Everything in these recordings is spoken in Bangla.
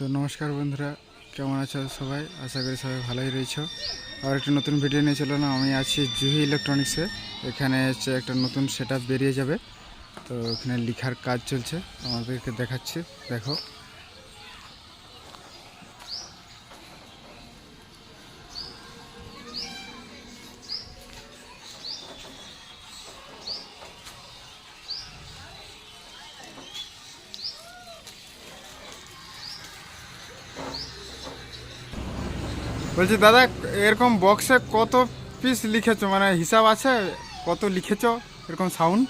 তো নমস্কার বন্ধুরা, কেমন আছো সবাই? আশা করি সবাই ভালোই রয়েছ। আর একটা নতুন ভিডিও নিয়ে চলো না আমি আছি জুহি ইলেকট্রনিক্সে এখানে হচ্ছে একটা নতুন সেট বেরিয়ে যাবে। তো এখানে লিখার কাজ চলছে। আমাদেরকে দেখাচ্ছে। দেখো। বলছি দাদা এরকম বক্সে কত পিস লিখেছো? মানে হিসাব আছে? কত লিখেছো? এরকম সাউন্ড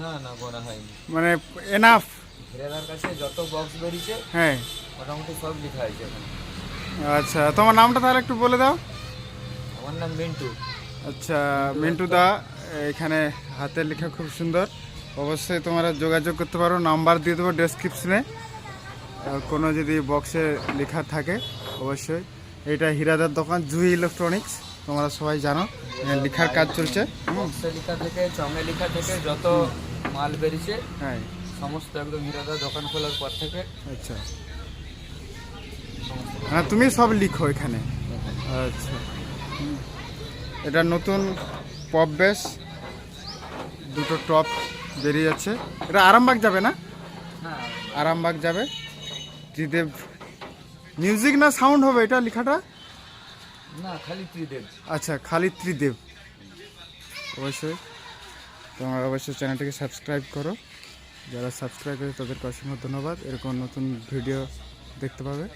না না করা হয়নি। মানে এনাফ হিরাদার কাছে যত বক্স বেরিয়েছে হ্যাঁ। মোটামুটি সব লেখা আছে আচ্ছা তোমার নামটা তাহলে একটু বলে দাও। আমার নাম মিন্টু। আচ্ছা মিন্টু দা এখানে হাতের লেখা খুব সুন্দর। অবশ্যই তোমরা যোগাযোগ করতে পারো নাম্বার দিয়ে দেবো ডেসক্রিপশনে কোনো যদি বক্সে লেখা থাকে অবশ্যই। এটা হীরাদার দোকান জুই ইলেকট্রনিক্স তোমরা সবাই জানো। লেখার কাজ চলছে। বক্সে লেখা থেকে চঙে লেখা থেকে যত মাল বেরিয়েছে হ্যাঁ। সমস্ত একদম হিরাদার দোকান খোলার পর থেকে আচ্ছা। হ্যাঁ তুমি সব লিখো এখানে। আচ্ছা। এটা নতুন পপ বেস দুটো টপ বেরিয়ে যাচ্ছে এটা আরামবাগ যাবে না? হ্যাঁ। আরামবাগ যাবে? ত্রিদেব। মিউজিক না সাউন্ড হবে এটা লেখাটা? না খালি ত্রিদেব। আচ্ছা খালি ত্রিদেব। অবশ্যই। তোমরা অবশ্যই চ্যানেলটিকে সাবস্ক্রাইব করো। যারা সাবস্ক্রাইব করে তাদেরকে অসংখ্য ধন্যবাদ। এরকম নতুন ভিডিও দেখতে পাবে।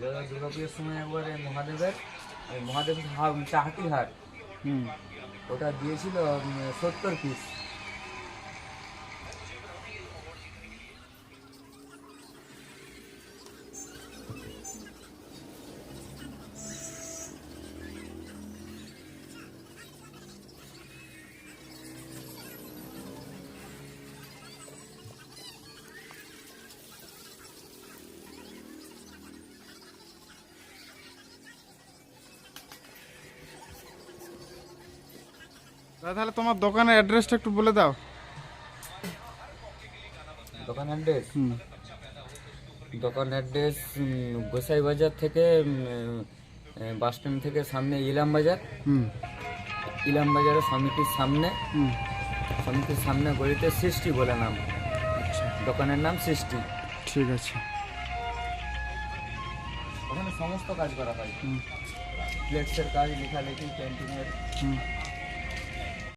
দুর্গাপুজোর সময় একবারে মহাদেবের মহাদেবের হা- চাহাতি হাট হুম। ওটা দিয়েছিল সত্তর পিস তাহলে তোমার দোকানের অ্যাড্রেসটা একটু বলে দাও। দোকান অ্যাড্রেস দোকান অ্যাড্রেস গোসাই বাজার থেকে বাস স্ট্যান্ড থেকে সামনে ইলাম বাজার। হুম। ইলাম বাজারের সমিতির সামনে। সমিতির সামনে গলিতে সৃষ্টি বলে নাম। আচ্ছা। দোকানের নাম সৃষ্টি। ঠিক আছে। ওখানে সমস্ত কাজ করা হয়। প্লেটসের কাজ লেখালেখি হুম।